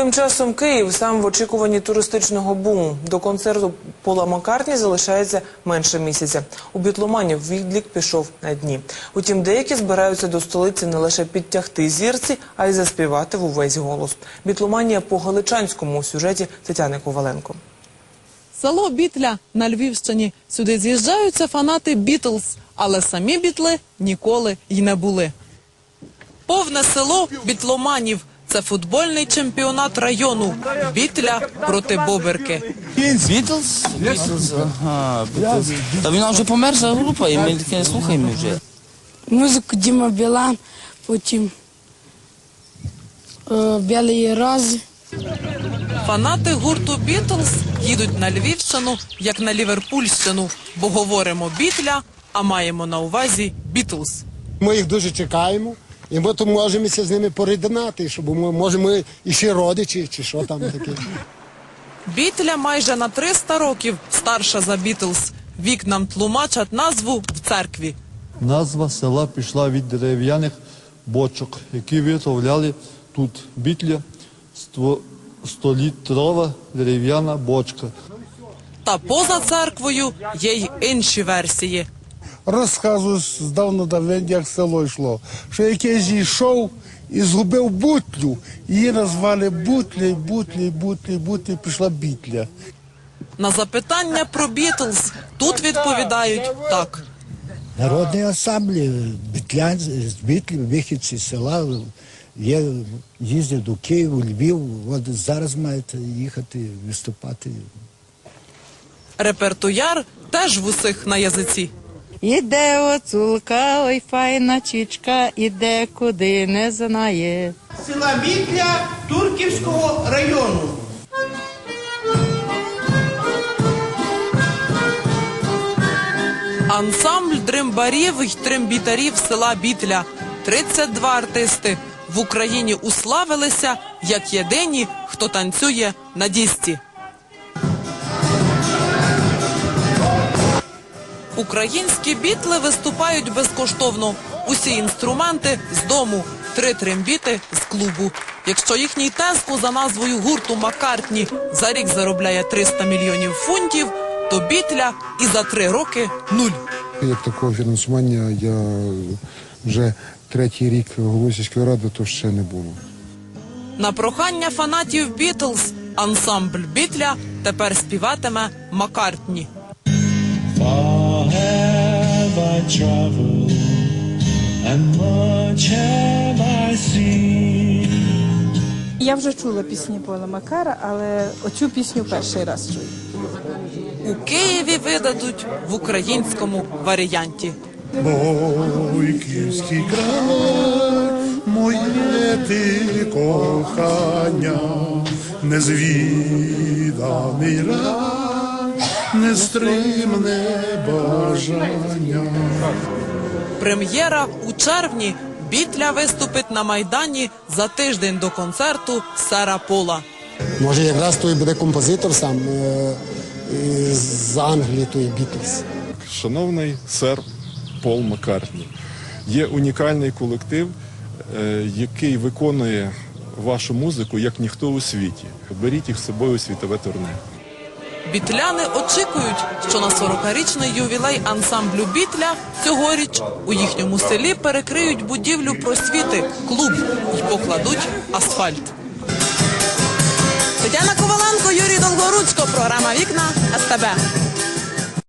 Тим часом Київ сам в очікуванні туристичного буму. До концерту Пола Маккартні залишається менше місяця. У бітломанів відлік пішов на дні. Утім, деякі збираються до столиці не лише підтягти зірці, а й заспівати в увесь голос. Бітломанія по галичанському у сюжеті Тетяни Коваленко. Село Бітля на Львівщині. Сюди з'їжджаються фанати Бітлз, але самі бітли ніколи й не були. Повне село бітломанів. Це футбольний чемпіонат району. Бітля проти Боберки. Бітлз? Бітлз, ага, Бітлз. Та вона вже померша група, і ми таке не слухаємо вже. Музику Діма Білан, потім е, Білий Роз. Фанати гурту Бітлз їдуть на Львівщину, як на Ліверпульщину, бо говоримо Бітля, а маємо на увазі Бітлз. Ми їх дуже чекаємо, і ми то можемося з ними поріднати, щоб ми, може ми і ще родичі, чи що там таке. Бітля майже на 300 років старша за Бітлз. Вік нам тлумачать назву в церкві. Назва села пішла від дерев'яних бочок, які виготовляли тут бітля, столітрова дерев'яна бочка. Та поза церквою є й інші версії. Розказую здавна давен, як село йшло, що якийсь йшов і згубив бутлю. Її назвали бутля, і бутля, і бутля, і бутля, і пішла бітля. На запитання про Бітлз тут відповідають так. Народний ансамбль Бітлян, з Бітлів, вихідці з села є, їздять до Києва, Львів. От зараз мають їхати виступати. Репертуяр теж в усіх на язиці. Іде оцулка, ой файна чічка, іде куди не знає. села Бітля Турківського району. Ансамбль дримбарів й трембітарів села Бітля. 32 артисти в Україні уславилися як єдині, хто танцює на дісці. Українські бітли виступають безкоштовно. Усі інструменти з дому, три трембіти з клубу. Якщо їхній тезку за назвою гурту Маккартні за рік заробляє 300 мільйонів фунтів, то бітля і за три роки нуль. Як такого фінансування я вже третій рік головою сільської ради, то ще не було. На прохання фанатів Бітлз ансамбль Бітля тепер співатиме Маккартні. Я вже чула пісні Пола Макара, але оцю пісню перший раз чую. У Києві видадуть в українському варіанті. Бойківський край, моє ти кохання, незвіданий рай, нестримне бажання. Прем'єра у червні. Бітля виступить на майдані за тиждень до концерту Сера Пола. Може, якраз той буде композитор сам е, з Англії, той Бітлз. Шановний сер Пол Маккартні, є унікальний колектив, е, який виконує вашу музику як ніхто у світі. Беріть їх з собою у світове турне. Бітляни очікують, що на 40-річний ювілей ансамблю Бітля цьогоріч у їхньому селі перекриють будівлю просвіти, клуб і покладуть асфальт. Тетяна Коваленко, Юрій Долгоруцько, програма Вікна СТБ.